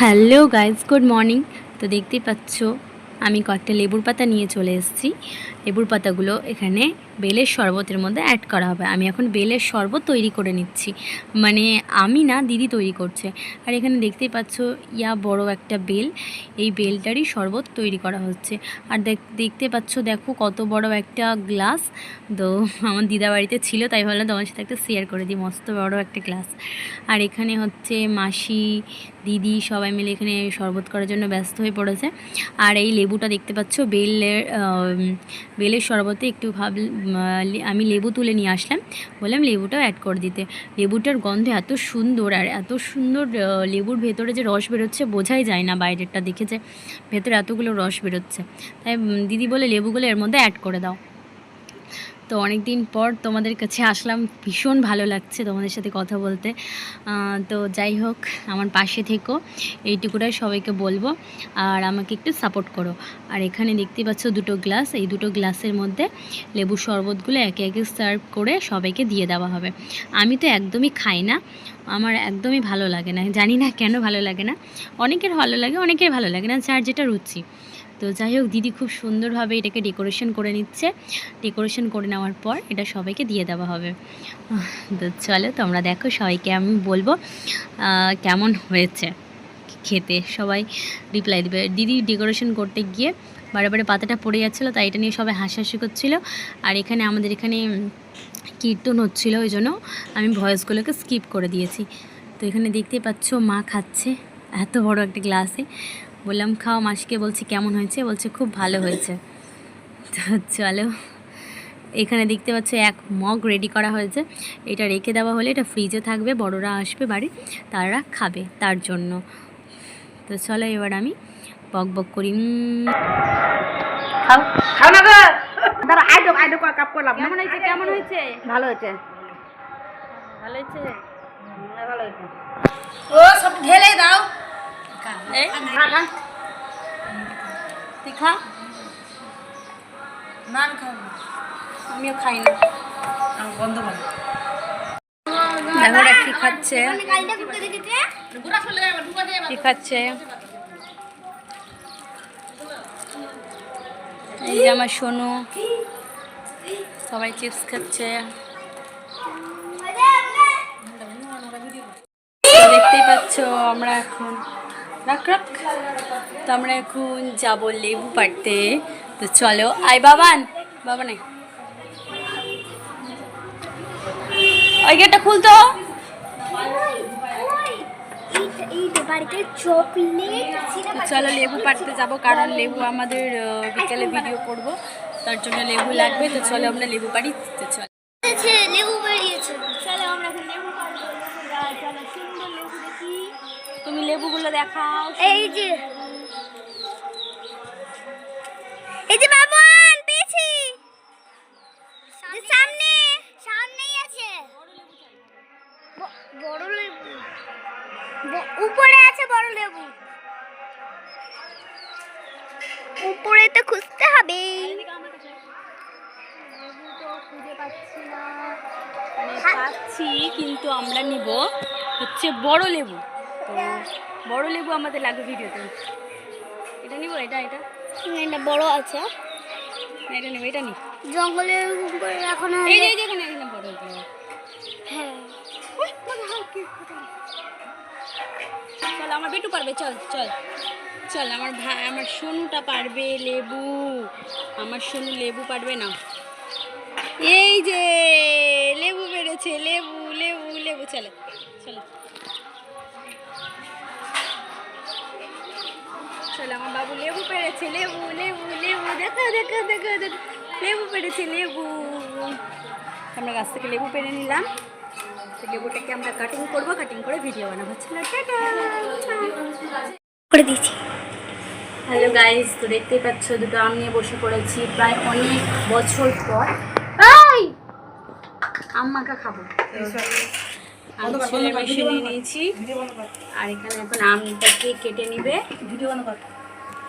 Hello guys good morning. তো দেখতেই পাচ্ছ আমি কয়েকটা লেবুর পাতা নিয়ে চলে এসেছি। লেবুর পাতাগুলো এখানে বেলের শরবতের মধ্যে অ্যাড করা হবে। আমি এখন বেলের শরবত তৈরি করে নিচ্ছি। মানে আমি না, দিদি তৈরি করছে। আর এখানে দেখতেই পাচ্ছ, ইয়া বড় একটা বেল। এই বেলটারই শরবত তৈরি করা হচ্ছে। আর দেখ- দেখতে পাচ্ছ, দেখো কত বড় একটা গ্লাস। তো আমার দিদা বাড়িতে ছিল, তাই ভাবলাম তোমার সাথে একটা শেয়ার করে দিই। মস্ত বড় একটা গ্লাস। আর এখানে হচ্ছে মাসি, দিদি সবাই মিলে এখানে শরবত করার জন্য ব্যস্ত হয়ে পড়েছে। আর এই লেবুটা দেখতে পাচ্ছ, বেলের বেলের শরবতে একটু ভাব আমি লেবু তুলে নিয়ে আসলাম। বললাম লেবুটাও অ্যাড করে দিতে। লেবুটার গন্ধ এত সুন্দর আর এত সুন্দর লেবুর ভেতরে যে রস বেরোচ্ছে বোঝাই যায় না বাইরেরটা দেখেছে ভেতরে এতগুলো রস বেরোচ্ছে। তাই দিদি বলে লেবুগুলো এর মধ্যে অ্যাড করে দাও। তো অনেক দিন পর তোমাদের কাছে আসলাম। ভীষণ ভালো লাগছে তোমাদের সাথে কথা বলতে। তো যাই হোক, আমার পাশে থেকো, এইটুকুটাই সবাইকে বলব। আর আমাকে একটু সাপোর্ট করো। আর এখানে দেখতে পাচ্ছ দুটো গ্লাস এই দুটো গ্লাসের মধ্যে লেবু শরবতগুলো একে একে সার্ভ করে সবাইকে দিয়ে দেওয়া হবে। আমি তো একদমই খাই না। আমার একদমই ভালো লাগে না। জানি না কেন ভালো লাগে না। অনেকের ভালো লাগে, অনেকের ভালো লাগে না, যার যেটা রুচি। তো যাই হোক, দিদি খুব সুন্দরভাবে এটাকে ডেকোরেশন করে নিচ্ছে। ডেকোরেশন করে নেওয়ার পর এটা সবাইকে দিয়ে দেওয়া হবে। তো চলো তোমরা দেখো সবাইকে আমি বলব কেমন হয়েছে খেতে। সবাই রিপ্লাই দেবে। দিদি ডেকোরেশন করতে গিয়ে বারে বারে পাতাটা পড়ে যাচ্ছিল, তাই এটা নিয়ে সবাই হাসাহাসি করছিল। আর এখানে আমাদের এখানে কীর্তন হচ্ছিল, ওই জন্য আমি ভয়েসগুলোকে স্কিপ করে দিয়েছি। তো এখানে দেখতেই পাচ্ছ মা খাচ্ছে, এত বড় একটা গ্লাসে বললাম খাও মাসিকে। বলছি কেমন হয়েছে? বলছে খুব ভালো হয়েছে। তো চলো এখানে দেখতে পাচ্ছ এক মগ রেডি করা হয়েছে। এটা রেখে দেওয়া হলে এটা ফ্রিজে থাকবে বড়রা আসবে বাড়ি তারা খাবে তার জন্য। তো চলো এবার আমি বক বক করি। খাও। খাও না গো! দাঁড়া আইডো আইডো কাপ করলাম। কেমন হয়েছে কেমন হয়েছে? ভালো হয়েছে। ভালো হয়েছে? ভালো হয়েছে। ও সব ঢেলে দাও। এই খা খা নান খাও আমিও খাই না বন্ধ করো দেখো কি খাচ্ছে? কি খাচ্ছে? এই যে আমার সোনু। সবাই চিপস খাচ্ছে। দেখতেই পাচ্ছ আমরা এখন। রাখ রাখ তো আমরা এখন যাব লেবু পাড়তে। তো চলো, আয় বাবান। বাবা নাই ওই গেটটা খুলতো চলো লেবু পাড়তে যাব, কারণ লেবু আমাদের বিকেলে ভিডিও করব। তার জন্য লেবু লাগবে, তো চলো আমরা লেবু পাড়ি, তো চলো। লেবু বেরিয়েছে চলো। লেবুগুলো দেখাও। এই যে। এই যে বাবন পেয়েছি। সামনে। সামনেই আছে। বড় লেবু উপরে আছে বড় লেবু। উপরে তো খুঁজতে হবে। মানে পাচ্ছি কিন্তু আমরা নিব হচ্ছে বড় লেবু। তো বড় লেবু আমাদের লাগবে ভিডিওতে। এটা নিব? এটা এটা? এটা বড় আছে। এটা নেব এটা নি জঙ্গলের উপরে এখন এই যে এখানে এখানে বড় হ্যাঁ। চল আমার বেটু পারবে চল চল। চল আমার ভাই আমার সোনুটা পারবে লেবু। আমার সোনু লেবু পারবে না। এই যে লেবু বেড়েছে লেবু লেবু লেবু চলো চলো। আমার বাবু লেবু পেড়েছে লেবু লেবু লেবু দেখো দেখো দেখো দেখো লেবু পেড়েছে লেবু। আমরা গাছ থেকে লেবু পেড়ে নিলাম। লেবুটাকে আমরা কাটিং করব কাটিং করে ভিডিও বানাবো। চলো করে দিয়েছি। হ্যালো গাইস তো দেখতেই পাচ্ছ দুটো আম নিয়ে বসে পড়েছি। প্রায় অনেক বছর পর। এই! আম মাখা খাব। নিয়েছি। আর এখানে এখন আমটাকে কেটে নিবে। ভিডিও কর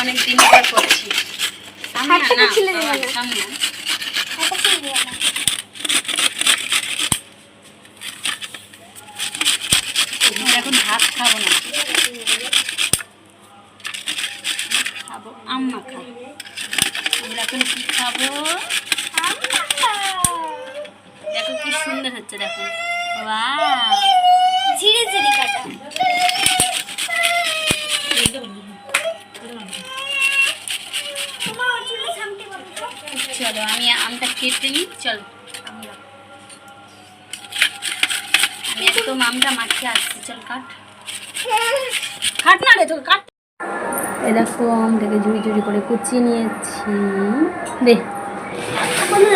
অনেক দিন পর করছি। এখন ভাত খাব না। খাব আম মাখা আমরা এখন কি খাব? দেখো কি সুন্দর হচ্ছে দেখো। বাহ। ঝিরে ঝিরে কাটা। চলো, আমি আমটা কেটে নিই, চলো আমি একদম আমটা মাখিয়ে আসছি, চল, কাট। কাট না রে তোর কাট। এ দেখো, আমটাকে ঝুড়ি ঝুড়ি করে কুচিয়ে নিয়েছি। দে।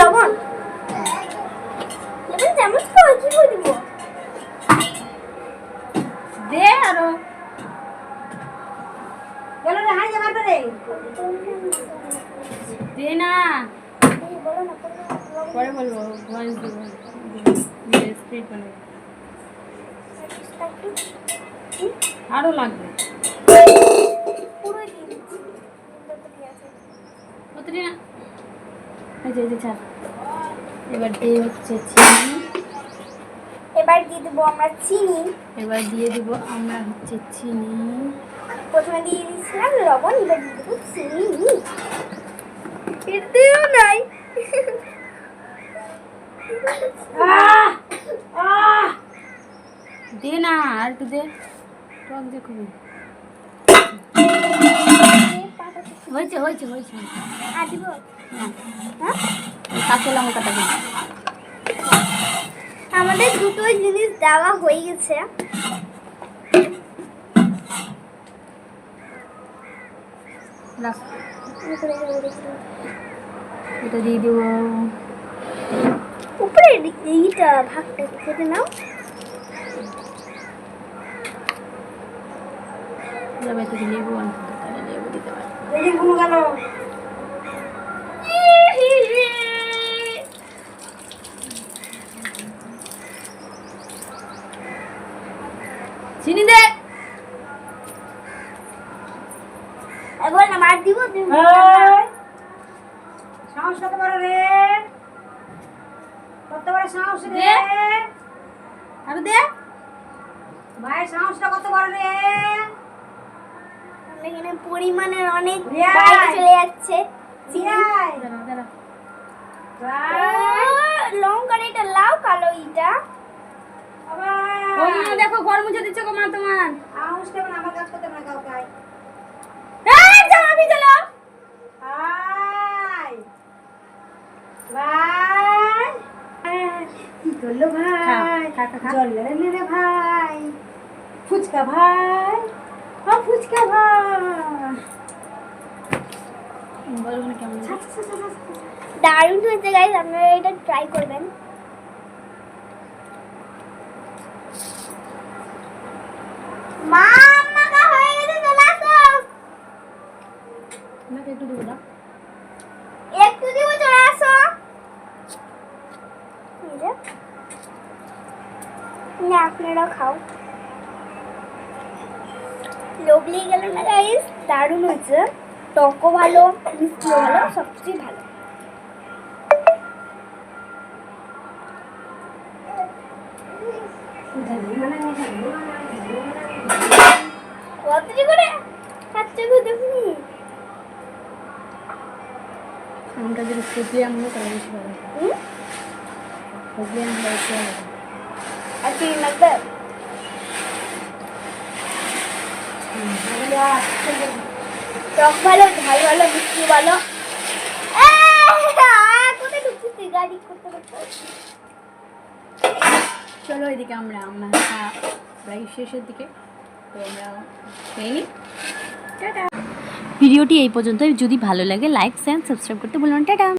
লবণ চামচ তো কি করে দিব দে আরও গেল রে হাই যাবার রে দে না বলো না বলো না, লবণ পরে বলব ভয়েস দেবো স্পিড বানাবো একটু আরও লাগবে পুরো দিয়ে দিচ্ছি যতটি আছে। কতটি না এই যে এই যে ছাড়। এবার দিয়ে হচ্ছে চিনি। এবার দিয়ে দেবো আমরা চিনি। এবার দিয়ে দিব আমরা হচ্ছে চিনি। প্রথমে দিয়ে দিয়েছিলাম লবণ এবার দিয়ে দেবো চিনি। এতেও নাই। দে না আর একটু দে। টক দে খুবই। হয়েছে হয়েছে হয়েছে। হ্যাঁ। কাঁচা লঙ্কাটা আমাদের দুটো জিনিস দেওয়া হয়ে গেছে। এটা দিয়ে দেবো। উপরে এইটা ভাগটা কেটে নাও। লেবু লেবু দিতে চিনি দে। না মার দিব তুমি কত বড় রে? সাহস রে। দে। দে। ভাইয়ের সাহসটা কত বড় রে। এখানে পরিমাণের অনেক। চলে যাচ্ছে। লঙ্কার এটা লাউ কালো এটা দেখো ঘর মুছে দিচ্ছে গো মা তোমার। সাহস দেবে আমার কাজ করতে না কাউকে আয়। এই জামা ভিজালো আয়। ভাই কি ভাই। জল রে ভাই। ফুচকা ভাই ও ফুচকা ভাই। বলো না কেমন ছা, ছা, ছা, ছা, ছা, ছা। দারুণ হয়েছে গাইজ আপনারা এটা ট্রাই করবেন। মা হয়ে গেছে চলে আসো একটু দেবো দাও একটু দিব চলে আসো এই যে। না আপনারাও খাও। লোভ লেগে গেল না গাইস দারুণ হয়েছে। টকও ভালো মিষ্টিও ভালো সব কিছুই ভালো আমটা যদি ফুটলে আমরা তাহলে বেশি ভালো। ফুটলে আমরা হয়। আর চিনি লাগবে টক ভালো ঝাল ভালো মিষ্টি ভালো কোথায় ঢুকছিস তুই গাড়ি করতে করতে চলো এদিকে আমরা আমরা প্রায় শেষের দিকে। তো আমরা খেয়ে নিই ভিডিওটি এই পর্যন্ত যদি ভালো লাগে লাইক শেয়ার সাবস্ক্রাইব করতে বলুন টাটা।